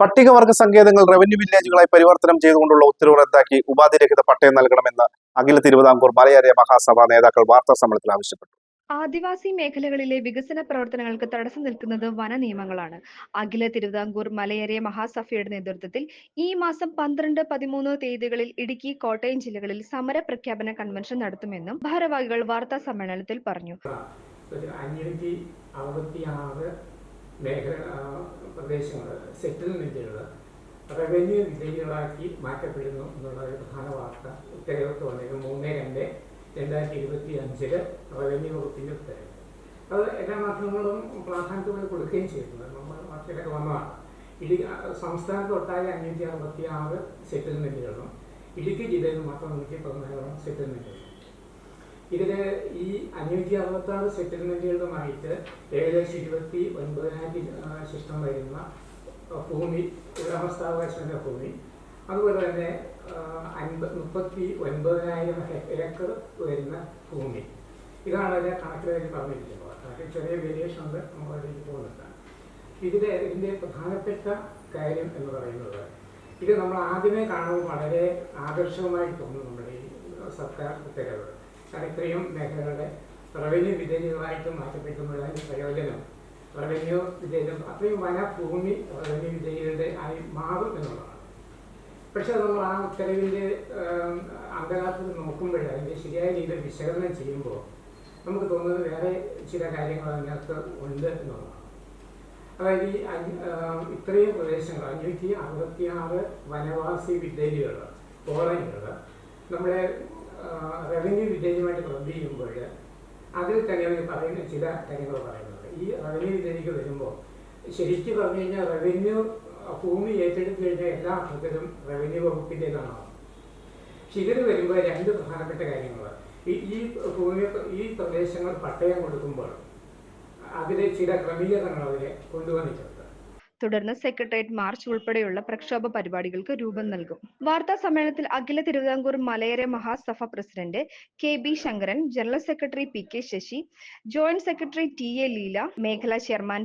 പട്ടികവർഗ സങ്കേതങ്ങൾ റവന്യൂ വില്ലേജുകളായി പരിവർത്തനം ചെയ്തുകൊണ്ടുള്ള ഉത്തരവ് റദ്ദാക്കി ഉപാധിരഹിത പട്ടയം നൽകണമെന്ന് അഖില തിരുവിതാംകൂർ മലയാറിയ മഹാസഭ നേതാക്കൾ വാർത്താ സമ്മേളനത്തിൽ ആവശ്യപ്പെട്ടു. ആദിവാസി മേഖലകളിലെ വികസന പ്രവർത്തനങ്ങൾക്ക് തടസ്സം നിൽക്കുന്നത് വന നിയമങ്ങളാണ്. അഖില തിരുവിതാംകൂർ മലയേറിയ മഹാസഭയുടെ നേതൃത്വത്തിൽ ഈ മാസം പന്ത്രണ്ട് പതിമൂന്ന് തീയതികളിൽ ഇടുക്കി കോട്ടയം ജില്ലകളിൽ സമര പ്രഖ്യാപന കൺവെൻഷൻ നടത്തുമെന്നും ഭാരവാഹികൾ വാർത്താ സമ്മേളനത്തിൽ പറഞ്ഞു. മേഖല പ്രദേശങ്ങൾ സെറ്റിൽമെന്റുകൾ റവന്യൂ വിധേയങ്ങളാക്കി മാറ്റപ്പെടുന്നു എന്നുള്ള ഒരു പ്രധാന വാർത്ത ഉത്തരവൊക്കെ വന്നിരുന്നു. മൂന്ന് രണ്ട് രണ്ടായിരത്തി ഇരുപത്തി അഞ്ചിൽ റവന്യൂ വകുപ്പിന്റെ ഉത്തരവ്. അത് എല്ലാ മാധ്യമങ്ങളും പ്രാധാന്യത്തോടെ കൊടുക്കുകയും ചെയ്തിട്ടുണ്ട്. നമ്മൾ വാർത്തയിലൊക്കെ വന്നതാണ്. ഇടുക്കി സംസ്ഥാനത്ത് സംസ്ഥാനത്തൊട്ടാകെ അഞ്ഞൂറ്റി അറുപത്തി ആറ് സെറ്റിൽമെന്റുകളും ഇടുക്കി ജില്ലയിൽ മാത്രം നൂറ്റി പതിനാലോളം സെറ്റിൽമെന്റുകളും ഇതിൽ ഈ അഞ്ഞൂറ്റി അറുപത്തി ആറ് സെറ്റിൽമെന്റുകളുമായിട്ട് ഏകദേശം ഇരുപത്തി ഒൻപതിനായിരത്തി ശിഷ്ടം വരുന്ന ഭൂമി ഉടമസ്ഥാവകാശത്തിന്റെ ഭൂമി. അതുപോലെ തന്നെ മുപ്പത്തി ഒൻപതിനായിരം ഏക്കർ വരുന്ന ഭൂമി. ഇതാണ് അതിന്റെ കണക്കിലേക്ക് പറഞ്ഞിരിക്കുന്നത്. അതിൽ ചെറിയ വേരിയേഷൻ ഉണ്ട്. നമ്മൾ അതിലേക്ക് പോകുന്നുണ്ട് ഇതിലെ ഇതിന്റെ പ്രധാനപ്പെട്ട കാര്യം എന്ന് പറയുന്നത് ഇത് നമ്മൾ ആദ്യമേ കാണുമ്പോൾ വളരെ ആകർഷകമായി തോന്നുന്നു നമ്മുടെ ഈ സർക്കാർ ഉത്തരവ്. ഇത്രയും മേഖലകളുടെ റവന്യൂ വിധേയമായിട്ട് മാറ്റപ്പെട്ടുമ്പോൾ അതിന്റെ പ്രയോജനം. റവന്യൂ വിധേയം അത്രയും വനഭൂമി റവന്യൂ വിധേയരുടെ ആയി മാറും എന്നുള്ളതാണ്. പക്ഷെ നമ്മൾ ആ ഉത്തരവിന്റെ അന്തരാത്തിൽ നോക്കുമ്പോൾ അതിന്റെ ശരിയായ രീതിയിൽ വിശകലനം ചെയ്യുമ്പോൾ നമുക്ക് തോന്നുന്നത് വേറെ ചില കാര്യങ്ങൾ അതിനകത്ത് ഉണ്ട് എന്നുള്ളതാണ്. അതായത് ഈ ഇത്രയും പ്രദേശങ്ങൾ അഞ്ഞൂറ്റി അറുപത്തിയാറ് വനവാസി വിദ്യകൾ കോളനികൾ നമ്മുടെ റവന്യൂ വില്ലേജുമായിട്ട് ക്ലബ് ചെയ്യുമ്പോൾ അതിൽ തന്നെ പറയുന്ന ചില കാര്യങ്ങൾ പറയുന്നുണ്ട്. ഈ റവന്യൂ വില്ലേജിലേക്ക് വരുമ്പോൾ ശരിക്കും പറഞ്ഞു കഴിഞ്ഞാൽ റവന്യൂ ഭൂമി ഏറ്റെടുത്തു കഴിഞ്ഞാൽ എല്ലാ അർത്ഥത്തിലും റവന്യൂ വകുപ്പിന്റെതാണ് പക്ഷെ ഇതിൽ വരുമ്പോൾ രണ്ട് പ്രധാനപ്പെട്ട കാര്യങ്ങൾ ഈ ഈ ഭൂമി ഈ പ്രദേശങ്ങൾ പട്ടയം കൊടുക്കുമ്പോൾ അതിലെ ചില ക്രമീകരണങ്ങൾ അവരെ കൊണ്ടുവന്നിട്ടുണ്ട്. തുടർന്ന് സെക്രട്ടേറിയറ്റ് മാർച്ച് ഉൾപ്പെടെയുള്ള പ്രക്ഷോഭ പരിപാടികൾക്ക് രൂപം നൽകും. വാർത്താ സമ്മേളനത്തിൽ Akhila Thiruvithamkoor Malayara Mahasabha president K B Sankaran general secretary P K Sasi joint secretary T A Leela മേഖലാ ചെയർമാൻ